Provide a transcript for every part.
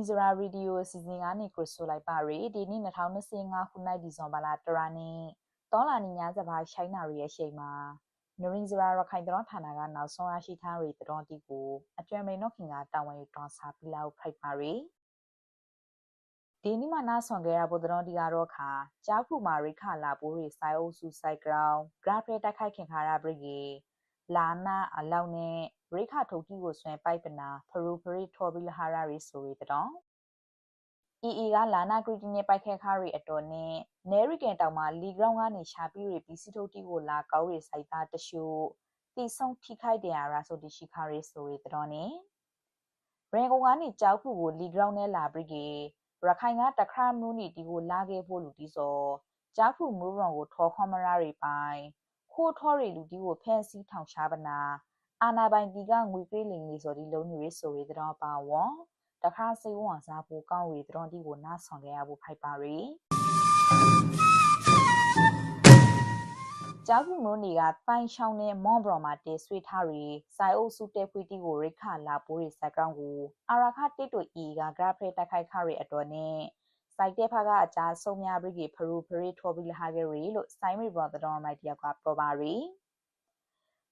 င်းစရာရေဒီယိုအစီအစဉ်ကနေကိုဆိုလိုက်ပါရီဒီနေ့2025ခုနှစ်ဒီဇင်ဘာလတရနေ့တောလာနီညာစပါရှိုင်းနာရီရဲ့ရှိန်မှာနရင်းစရာရခိုင်တော်ဌာနကနောက်ဆုံးရရှိထားရီတော်တီကိုအကျွမ်းမေနော့ခင်ကတာဝန်ယူတွန်စာပြလောက်ဖိုက်ပါရီဒီနေ့မှနားဆွန်ခဲ့ရဖို့တော်တီကတော့ခါကြားခုမာရိခလာပိုးရီစိုက်အုပ်စုစိုက်ဂရောင်းဂရပ်ဖရက်တိုက်ခိုက်ခင်ခါရပရိကေလာနာအလောက်နဲ့ ရိခထုတ်တီကိုဆွဲပိုက်ပနာဖရူဖရီထော်ဘီလဟာရာရီဆိုရီတောင်အီအီကလာနာဂရီတီနဲ့ပိုက်ခဲခါရီအတော်နဲ့နဲရီကန်တောင်မှာလီဂရောင်းကနေရှာပြီးရီပီစီထုတ်တီကိုလာကောက်ရီစိုက်သားတရှုတီဆုံထိခိုက်တယ်ရာဆိုဒီရှိခါရီဆိုရီတောနဲ့ရင်ကုန်ကနေကြောက်ခုကိုလီဂရောင်းနဲ့လာပြီးကေရခိုင်ကတခရမူနီတီကိုလာခဲ့ဖို့လူတီစောကြောက်ခုမူရုံကိုထော်ခွန်မရာရီပိုင်ခိုးထော်ရီလူတီကိုဖန်စီထောင်ရှားပနာ အာနာပိုင်တီကငွေပေးလင်နေစော်ဒီလုံးညွေဆိုရီတောပါဝေါ်တခါစိတ်ဝန်စားဖို့ကောင်းရီတောတီကိုနားဆောင်ခဲ့ရဖို့ဖိုက်ပါရီကြောက်ခုမိုးနေကတိုင်ရှောင်းနဲ့မွန်ဘရော်မှာတေဆွေးထားရီစိုင်အုပ်စုတဲဖွေတီကိုရိခလာပိုးရီစက်ကောင်ကိုအာရခတစ်တိုအီကဂရဖရက်တိုက်ခိုက်ခရီအတော်နဲ့စိုက်တဲ့ဖကအကြဆုံးများပြီးကဖရူဖရီထော်ဘီလဟာဂရီလို့စိုင်းမီဘော်တော်မိုက်တယောက်ကပြောပါရီ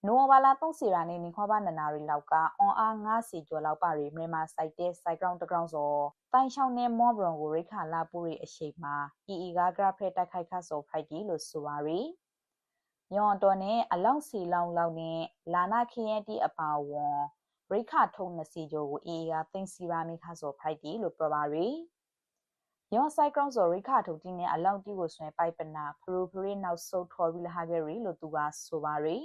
နိုဝါလာတုံးစီရာနေနိခွားပါနနာရီလောက်ကអွန်အား90ကျော်လောက်ပါရီမြန်မာစိုက်တဲ့စိုက်ကောင်တကောင်စောတိုင်ရှောင်းနဲ့မော့ဘရွန်ကိုရိခါလာပူရီအရှိမှာအီအီကဂရဖက်တိုက်ခိုက်ခတ်စောဖိုက်တီလို့ဆိုပါရီညွန်တော်နဲ့အလောက်စီလောင်လောက်နဲ့လာနာခရင်တီအပါဝွန်ရိခါထုံး20ကျော်ကိုအီအီကသိမ်းစီရာမိခါစောဖိုက်တီလို့ပြောပါရီယောဆိုင်ကရောင်းစောရိခါထုံးတီနဲ့အလောက်တီကိုဆွဲပိုက်ပနာဖရူဖရီနောက်ဆုတ်ထော်ရီလဟာဂရီလို့သူကဆိုပါရီ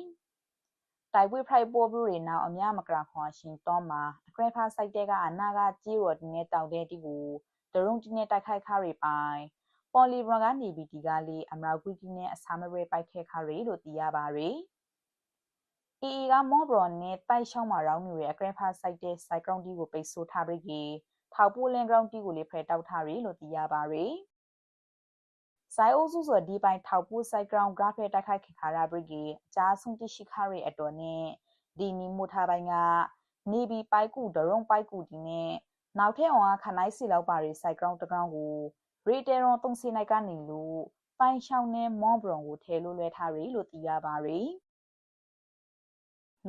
တိုက်ပွဲဖိုက်ပေါ်ဘူးတွေနောက်အများမကရာခွန်ရှင်တော့မှာအခရဖာစိုက်တဲ့ကအနာကကြီးရော်ဒီနဲ့တောင်တဲ့တီကိုဒရုံတီနဲ့တိုက်ခိုက်ခါရီပိုင်ပေါ်လီဘရန်ကနေဘီတီကလေးအမရာကွီတီနဲ့အစာမရဲပိုက်ခဲခါရီလို့သိရပါရီအီအီကမော့ဘရွန်နဲ့တိုက်ရှောင်းမှာရောင်းနေရအခရဖာစိုက်တဲ့စိုက်ကရောင်းတီကိုပိတ်ဆို့ထားပြီးကြီးထောက်ပိုးလန်ကရောင်းတီကိုလေးဖဲတောက်ထားရီလို့သိရပါရီ ဇိုင်အိုစုဆိုဒီပိုင်ထောက်ပူဆိုင်ဂရောင်းဂရပ်ဖက်တိုက်ခိုက်ခါရဘရိဂီအကြဆုံတိရှိခရီအတော်နဲ့ဒီနီမူထားပိုင်းကနေဘီပိုက်ကူဒရုံပိုက်ကူဒီနဲ့နောက်ထက်အောင်ခနိုင်စီလောက်ပါရီဆိုင်ဂရောင်းတကောင်ကိုရီတေရွန်တုံစီနိုင်ကနေလို့ပိုင်ရှောင်းနဲ့မွန်ဘရွန်ကိုထဲလို့လွဲထားရီလို့သိရပါရီ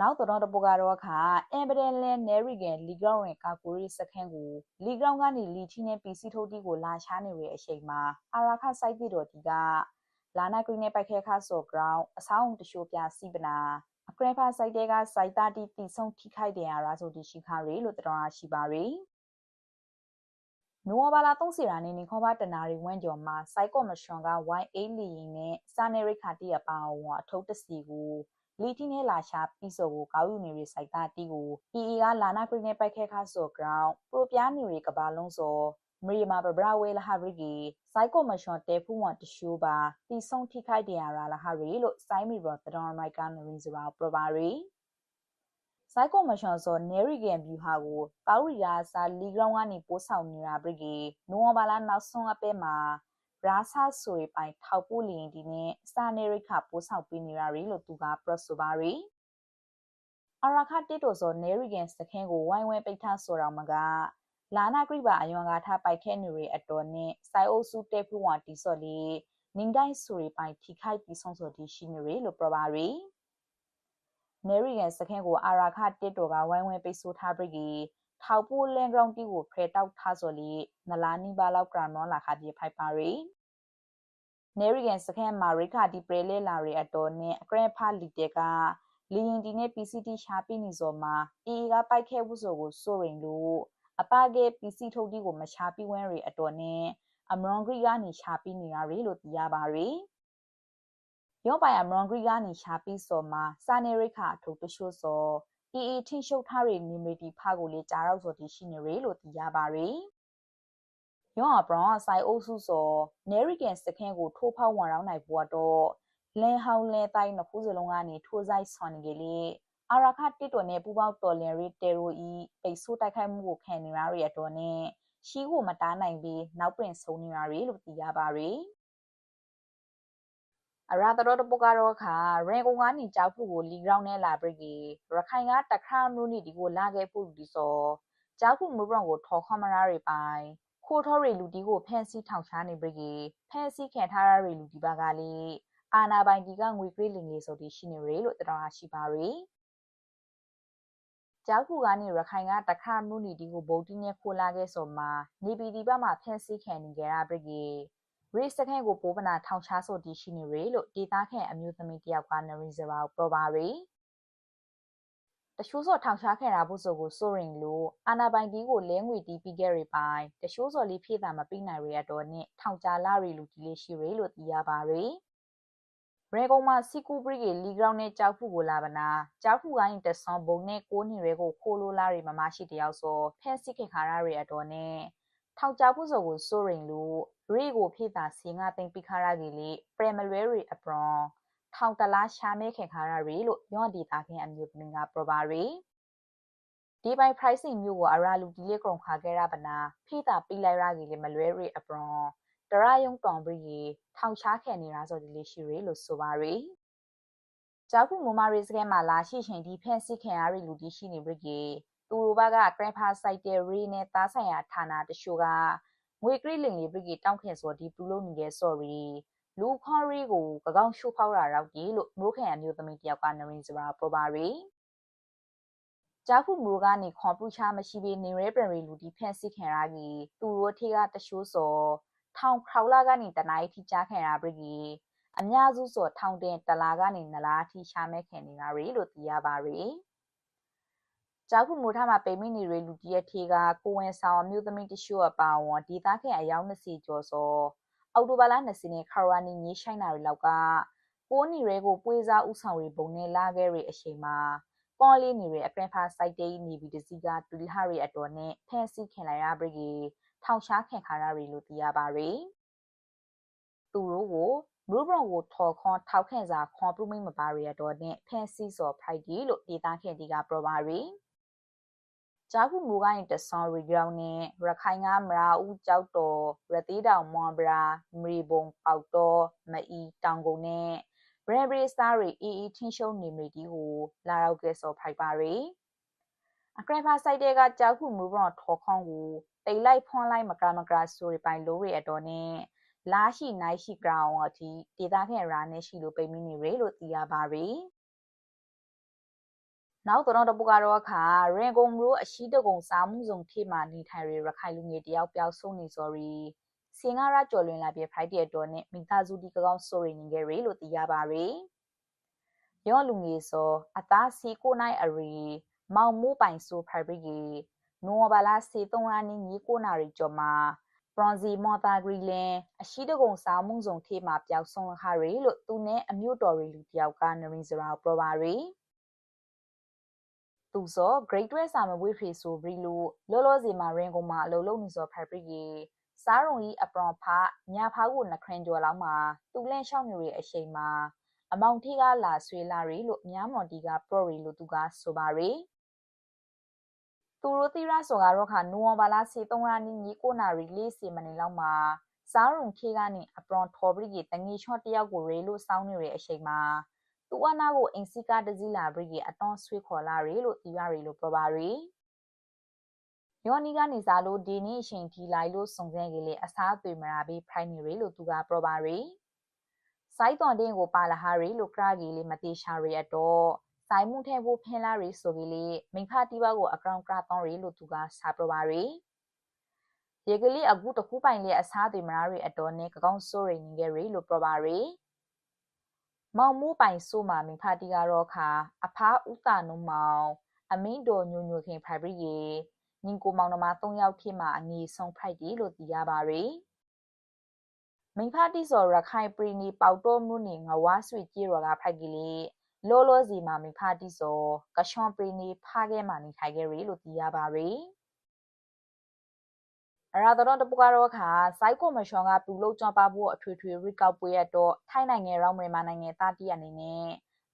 နောက်တော့တပကတော့ခါအမ်ဘဒန်လန်နယ်ရီဂန်လီဂရောင်းရင်ကာကိုရီစခန်းကိုလီဂရောင်းကနေလီချီနဲ့ပီစီထုတ်တီကိုလာရှားနေရတဲ့အချိန်မှာအာရာခစိုက်တီတော်ဒီကလာနာကရီနဲ့ပိုက်ခဲခါဆိုဂရောင်းအဆောင်တရှိုးပြစီပနာအကရဖာစိုက်တဲ့ကစိုက်တာတီတီဆုံးထိခိုက်တယ်အရာဆိုဒီရှိခါရီလို့တော်ရရှိပါရီနိုဝဘာလာ3စီရာနေနေခေါ်ပါတနာရီဝန်းကျော်မှာစိုက်ကော်မရှင်က YA လီရင်နဲ့စာနေရိခါတီအပါအဝင်အထုပ်တစီကို လီတီနဲ့လာရှာပြီးဆိုကိုကောက်ယူနေရစိုက်တာတီကို EE ကလာနာခရီနဲ့ပိုက်ခဲခါဆိုဂရောင်းပရိုပြားနေရကဘာလုံးစောမရီမာဘဘရာဝဲလာဟာရီကီစိုက်ကောမရှင်တဲဖူးဝတ်တရှိုးပါတီဆုံးထိခိုက်တယ်ရာလာဟာရီလို့စိုင်းမီဘောတတော်မိုက်ကန်ရင်းစရာပရပါရီစိုက်ကောမရှင်ဆိုနေရီဂန်ဗျူဟာကိုတောက်ရီယာစာလီဂရောင်းကနေပိုးဆောင်နေတာဘရီကီနိုဝဘာလာနောက်ဆုံးအပဲမှာ ရာဆာဆိုရီပိုင်ထောက်ပိုးလင်းဒီနဲ့စာနေရိခပိုးဆောင်ပေးနေတာရီလို့သူကပရဆိုပါရီအရာခတစ်တိုဆိုနေရီဂန်စခင်းကိုဝိုင်းဝဲပိတ်ထားဆိုတော့မကလာနာဂရိပါအယွန်ကထားပိုက်ခဲနေရီအတော်နဲ့စိုင်အိုစုတဲဖူဝါတီစော်လီနင်းတိုင်းဆိုရီပိုင်ထိခိုက်ပြီးဆုံးစော်ဒီရှိနေရီလို့ပြောပါရီနေရီဂန်စခင်းကိုအာရာခတစ်တိုကဝိုင်းဝဲပိတ်ဆို့ထားပြီး ထောက်ပိုးလန်ဂရောင်းတီကိုဖဲတောက်ထားစော်လီနလာနီဘာလောက်ကရမောလာခါပြေဖိုက်ပါရီနေရီဂန်စခန်းမှာရိခါဒီပရေလေလာရီအတော်နဲ့အကရဖာလီတဲကလီရင်ဒီနဲ့ PCT ရှာပိနေစော်မှာ EE ကပိုက်ခဲဘူးဆိုကိုစိုးရင်လို့အပကေ PC ထုတ်တီကိုမရှာပိဝဲရီအတော်နဲ့အမရွန်ဂရီကနေရှာပိနေတာရီလို့သိရပါရီ ရောပိုင်အမရွန်ဂရီကနေရှာပိစော်မှာစာနေရိခါထုတ်တရှို့စော် EE ထင်းရှုပ်ထားရီနီမီတီဖာကိုလေကြားတော့စော်တီရှိနေရီလို့သိရပါရီယောအပရောင်ဆိုင်အုပ်စုစောနေရီကန်စခန်းကိုထိုးဖောက်ဝင်ရောက်နိုင်ဖို့တော့လန်ဟောင်းလဲတိုင်းနှစ်ခုစလုံးကနေထိုးဆိုင်ဆွန်နေလေအာရခတစ်တော်နဲ့ပူပေါင်းတော်လင်ရီတေရိုဤပိတ်ဆို့တိုက်ခိုက်မှုကိုခံနေရတဲ့အတွက်နဲ့ရှီးကိုမတားနိုင်ပြီးနောက်ပြင်ဆုံးနေရရလို့သိရပါရီ အရာတော်တပုကတော့ခါရင်ကုန်ကနေကြောက်ဖို့ကိုလီဂရောင်းနဲ့လာပရိကေရခိုင်ကတခါမျိုးနေဒီကိုလာခဲ့ဖို့ဒီစောကြောက်ခုမူပရောင်ကိုထော်ခေါမရာတွေပိုင်ခိုးထောရီလူတီကိုဖန်စီထောင်ချနေပြီကေဖန်စီခံထားရရီလူတီပါကလေးအာနာပိုင်ဒီကငွေကြေးလင်လေးဆိုပြီးရှိနေရလို့တရားရှိပါရီကြောက်ခုကနေရခိုင်ကတခါမှုနီတီကိုဗုတ်တီနဲ့ခိုးလာခဲ့ဆိုမှနေပြည်ဒီဘမှာဖန်စီခံနေကြတာပြီကေ ရီစကန်ကိုပိုးပနာထောင်ချဆိုတီရှိနေရလို့ဒေတာခန့်အမျိုးသမီးတယောက်ကနရီဇဘာကိုပြောပါရီတချို့စော်ထောင်ချခဲ့တာဖို့ဆိုကိုစိုးရင်လို့အာနာပိုင်ဒီကိုလဲငွေတီးပြီးခဲ့ရပိုင်တချို့စော်လေးဖြည့်တာမပြီးနိုင်ရတော့နဲ့ထောင်ချလာရီလူတီလေးရှိရလို့သိရပါရီရေကုံမှာစီကူပရိကေလီဂရောင်းနဲ့ကြောက်ဖူကိုလာပနာကြောက်ဖူကိုင်းတဆွန်ဘုံနဲ့ကိုးနေရဲကိုခိုးလိုလာရီမမရှိတယောက်စောဖက်စစ်ခေခါရရီအတော်နဲ့ထောက်ကြောက်ဖူဆိုကိုစိုးရင်လို့ ရီကိုဖြည့်တာစီငါသိမ့်ပိခါရကြီးလေးပရမလွဲရီအပရွန်ထောင်တလားရှာမဲခင်ခါရရီလို့ယော့ဒီတာခင်အမျိုးသမီးကပရပါရီဒီပိုင် pricing မျိုးကိုအရာလူဒီလေးကုံခါခဲ့ရပနာဖိတာပိလိုက်ရကြီးလေမလွဲရီအပရွန်တရယုံတောင်ပရီထောင်ချခဲနေတာဆိုဒီလေးရှိရီလို့ဆိုပါရီကြောက်ခုမမရီစကဲမှာလာရှိရှင်ဒီဖက်စစ်ခင်ရရီလူဒီရှိနေပြီကြီးသူတို့ဘက grandpa site ရီနဲ့သားဆိုင်ရာဌာနတချို့က ငွေကရီလင်လေးပရီတောင်းခင်ဆိုဒီပူလို့နေရဲ့ sorry လူခေါ်ရီကိုကကောင်းရှုဖောက်တာရောက်ကြီးလို့မိုးခင်အမျိုးသမီးတယောက်ကနရင်စရာပရပါရီကြာခုမူကနေခွန်ပူချမရှိဘဲနေရဲပရရီလူဒီဖန်စစ်ခင်ရာကြီးသူတို့ထေကတရှိုးစောထောင်ခေါလာကနေတနိုင်ထိကြားခင်ရာပြီကြီးအများစုဆိုထောင်တင်တလာကနေနလားထိရှာမဲခင်နေတာရီလို့သိရပါရီ ကြောက်ခုမိုးထားမှာပိမိနေရလူတရက်ထေကကိုဝင်ဆောင်အမျိုးသမီးတရှို့အပါဝန်ဒေသခင်အယောက်20ကျော်စောအောက်တိုဘာလ20နဲ့ခါရာနီမြေရှိုင်းနာရီလောက်ကပိုးနီရဲကိုပွေးစားဥဆောင်ရီပုံနဲ့လာခဲ့ရီအချိန်မှာပေါ်လီနီရဲအပရင်ဖာစိုက်တေးနေပြီးတစီကတူလဟာရီအတော်နဲ့ဖန်စီခင်လိုက်ရပြီကြီးထောင်ရှားခင်ခါရရီလို့သိရပါရီသူတို့ကိုမရူဘရွန်ကိုထော်ခွန်ထောက်ခင်စာခွန်ပရုမိမပါရီအတော်နဲ့ဖန်စီစော်ဖိုက်ဒီလို့ဒေတာခင်ဒီကပရပါရီ ဂျာခုမူကိုင်းတဆွန်ရီဂရောင်းနဲ့ရခိုင်ကမရာဦးကြောက်တော်ရသေးတောင်မွန်ဘရာမရီဘုံပေါက်တော်မအီတောင်ကုန်နဲ့ဘရဘရီစတာရီအီအီထင်းရှုံနေမီတီကိုလာရောက်ကဲစောဖိုက်ပါရီအကရဖာဆိုင်တဲကကြောက်ခုမူဘရွန်ထော်ခေါန်ကိုတိတ်လိုက်ဖွန်လိုက်မကရမကရဆိုရီပိုင်လိုရီအတော်နဲ့လာရှိနိုင်ရှိကရောင်အထိဒေတာခင်ရာနဲ့ရှိလို့ပိမိနေရလို့သိရပါရီ နောက်တော့တပုကတော့အခါရင်ကုန်မျိုးအရှိတကုံစားမှုစုံထိမှနေထိုင်ရရခိုင်လူငယ်တယောက်ပျောက်ဆုံးနေစော်ရီစင်ကားရကျော်လွင်လာပြဖိုက်တဲ့တော်နဲ့မိသားစုဒီကောင်းဆိုရီနေခဲ့ရလို့သိရပါရီရောလူငယ်စောအသားစီကိုနိုင်အရီမောင်မိုးပိုင်ဆိုဖိုက်ဘရီနိုဘလာစီတုံးရနီညီကိုနာရီကျော်မှာဘရွန်စီမော်တာဂရီလင်အရှိတကုံစားမှုစုံထိမှပျောက်ဆုံးခရီလို့သူနဲ့အမျိုးတော်ရီလူတယောက်ကနရင်စရာပရပါရီ သူစော grade 12စာမဝေးဖေဆိုဘရီလိုလောလောစီမှာရင်ကုန်မှာအလုံးလုံးနေစောဖက်ပရီကြီးစားရုံကြီးအပရွန်ဖညာဖားကိုနှခရင်ကျော်လောက်မှာသူလန့်ရှောက်နေရအချိန်မှာအမောင်ထီကလာဆွေးလာရီလို့မြားမွန်တီကပရော်ရီလို့သူကဆိုပါရီသူတို့တိရဆိုကတော့ခါနိုဝဘာလာစီ3ရာနီညီကိုနာရီလေးစီမနေလောက်မှာစားရုံခေကနေအပရွန်ထော်ပရီကြီးတငီချော့တယောက်ကိုရေလို့စောင်းနေရအချိန်မှာ သူအနာကိုအင်စီကာတစည်းလာပြီးအတွန်းဆွေးခေါ်လာရီလို့တီရရီလို့ပြောပါရီယောနီကနေစားလို့ဒီနေ့အချိန်ထိလိုက်လို့စုံစမ်းကြလေအစားအသွေးမရာပြီးဖိုင်နေရီလို့သူကပြောပါရီစိုက်တော်တင်းကိုပါလာဟာရီလို့ကရာကြီးလေးမတိရှာရီအတော့ဆိုင်မှုထဲဖို့ဖင်လာရီဆိုကြီးလေးမိဖတီပါကိုအကောင်ကရာတောင်းရီလို့သူကစားပြောပါရီရေကလေးအခုတခုပိုင်လေးအစားအသွေးမရာရီအတော့နဲ့ကကောင်းစိုးရီနေကြရီလို့ပြောပါရီ မောင်မိုးပိုင်ဆိုမာမင်ဖာတီကတော့ခါအဖားဥတာနုမောင် အမင်းတော်ညိုညိုခင်ဖိုင်ဘရီရေညီကိုမောင်နှမ၃ယောက်ဖြစ်မှာအငေဆုံးဖိုက်တီလို့သိရပါရီမိဖာတီစော်ရခိုင်ပရီနီပေါတော့မှုနေငဝါဆွေကြီးရောကဖိုက်ကလေးလောလောစီမှာမိဖာတီစော်ကရှွန်ပရီနီဖားခဲ့မှနေထိုင်ခဲ့ရီလို့သိရပါရီ အရာတော်တပကတော့ခါစိုက်ကောမရှင်ကပူလို့ကြပါဖို့အထွေထွေရီကောက်ပွဲရတော့ထိုင်းနိုင်ငံရောင်းမြန်မာနိုင်ငံတာတီအနေနဲ့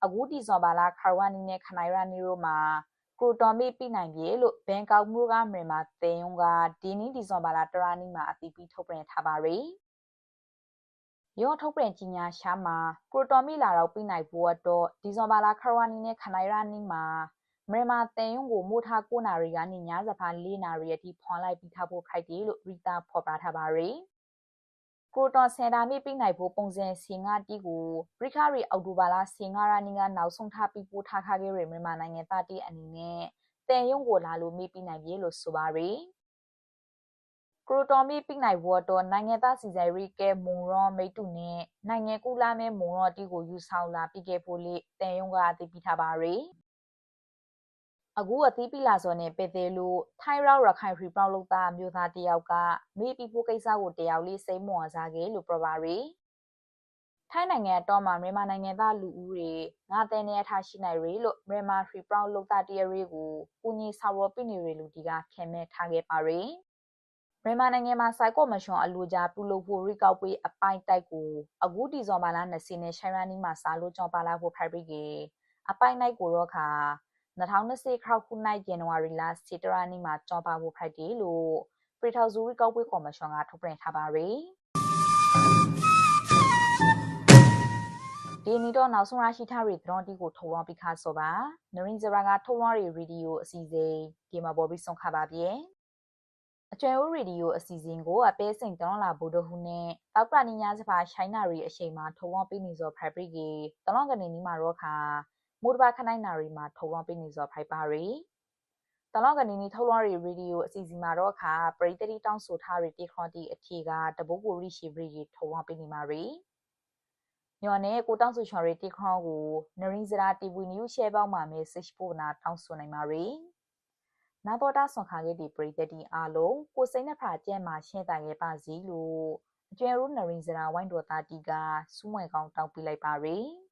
အခုဒီဇွန်ဘာလခါဝနီနဲ့ခနိုင်ရာနီရိုမှာကရိုတော်မီပြနိုင်ပြေလို့ဘန်ကောက်မြို့ကမြန်မာတေယုံကဒီနီဒီဇွန်ဘာလတရာနီမှာအတီးပြီးထုတ်ပြန်ထားပါရီရောထုတ်ပြန်ကြီးညာရှာမှာကရိုတော်မီလာတော့ပြနိုင်ဖို့တော့ဒီဇွန်ဘာလခါဝနီနဲ့ခနိုင်ရာနီမှာ မြန်မာတန်ယုံကိုမိုးထား9နာရီကနေညစဖာ4နာရီအထိဖွာလိုက်ပြီးထားဖို့ခိုက်တယ်လို့ရီတာဖော်ပြထားပါရယ်ကရိုတော်စင်တာမိပြနိုင်ဖို့ပုံစံစီငါတီကိုရိခရီအောက်တိုဘာလစီငါရာနီကနောက်ဆုံးထားပြီးပို့ထားခဲ့ရမြန်မာနိုင်ငံသားတီအနေနဲ့တန်ယုံကိုလာလို့မိပြနိုင်ပြီလို့ဆိုပါရယ်ကရိုတော်မီပိနိုင်ဝတ်တော်နိုင်ငံသားစီစဉ်ရီကဲမွန်ရောမိတူနဲ့နိုင်ငံကူလာမဲမွန်ရောတီကိုယူဆောင်လာပြီးခဲ့ဖို့လေတန်ယုံကအသိပေးထားပါရယ် အခုအသီးပီလာစော်နဲ့ပေသေးလို့ထိုင်ရောက်ရခိုင်ဖရီပေါလောက်သားမျိုးသားတယောက်ကမေးပြီးဖို့ကိစ္စကိုတယောက်လေးစိတ်မဝင်စားခဲ့လို့ပြောပါရယ်ထိုင်းနိုင်ငံတော့မှာမြန်မာနိုင်ငံသားလူဦးတွေငါတဲ့နေရထားရှိနိုင်ရလို့မြန်မာဖရီပေါလောက်သားတရရေးကိုကုညီဆောင်ရပိနေရလူဒီကခင်မဲ့ထားခဲ့ပါရယ်မြန်မာနိုင်ငံမှာစိုက်ကော့မရှွန်အလူကြားပြုလုပ်ဖို့ရိကောက်ပွေးအပိုင်းတိုက်ကိုအခုဒီဇွန်ဘာလ20နဲ့ရှိုင်းရနီမှာစာလို့ကြောင်းပါလာဖို့ဖိုက်ပြီးကအပိုင်းနိုင်ကိုတော့ခါ 2020ခရောက်ခုနိုင်ဇန်နဝါရီလစီတရာနီမှာကြောင်းပါဖို့ဖိုက်တယ်လို့ပရီထောက်ဇူရိကောက်ပွေးကော်မရှင်ကထုတ်ပြန်ထားပါရယ်ဒီနီတော့နောက်ဆုံးရရှိထားတဲ့သတင်းတီကိုထုတ်လွှင့်ပြီးခါဆိုပါနရင်းဇရာကထုတ်လွှင့်ရရေဒီယိုအစီအစဉ်ဒီမှာပေါ်ပြီးဆုံးခပါပြည့်အကျွဲဦးရေဒီယိုအစီအစဉ်ကိုအပဲစိန်တလွန်လာဗိုလ်တို့ဟုနဲ့တောက်ကနီညာစပါရှိုင်းနာရီအချိန်မှာထုံဝပေးနေစောဖရိုက်ပရီကတလွန်ကနေနီမှာတော့ခါ မိုးတပါခနိုင်နာရီမှာထုံဝပေးနေစောဖရိုက်ပါရီတလောကနေနီထုတ်လွှင့်ရီရေဒီယိုအစီအစဉ်မှာတော့ခါပရိသတိတောင်းဆိုထားရီတေခရတီအထီကတဘိုးကိုရီရှိပရီထုံဝပေးနေမှာရီညော်နဲ့ကိုတောင်းဆိုချော်ရီတေခရကိုနရင်းစရာတီဗီနျူးရှဲပေါင်းမှာမဲဆစ်ပိုနာတောင်းဆိုနိုင်ပါရီနာတော်တာဆွန်ခါခဲ့ဒီပရိသတ်တီအားလုံးကိုစိတ်နှဖာကျဲမှာရှင်းတိုင်ခဲ့ပါစီလို့အကျွဲရူနရင်စရာဝိုင်းတော်တာတီကစူးမွဲကောင်းတောင်းပြလိုက်ပါရယ်